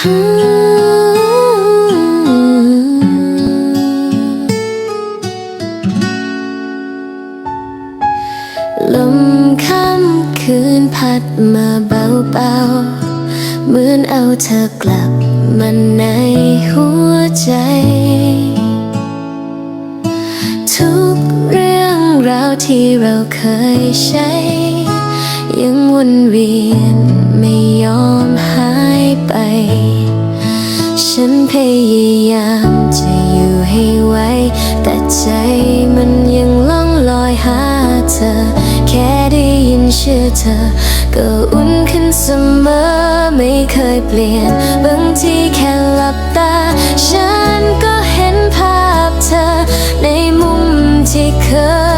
ลมค่ำคืนพัดมาเบาๆ เหมือนเอาเธอกลับมาในหัวใจ ทุกเรื่องราวที่เราเคยใช้ ยังวนเวียนไม่ยอม ฉันพยายามจะอยู่ให้ไว แต่ใจมันยังล่องลอยหาเธอ แค่ได้ยินชื่อเธอ ก็อุ่นขึ้นเสมอไม่เคยเปลี่ยน บางทีแค่หลับตา ฉันก็เห็นภาพเธอ ในมุมที่เคย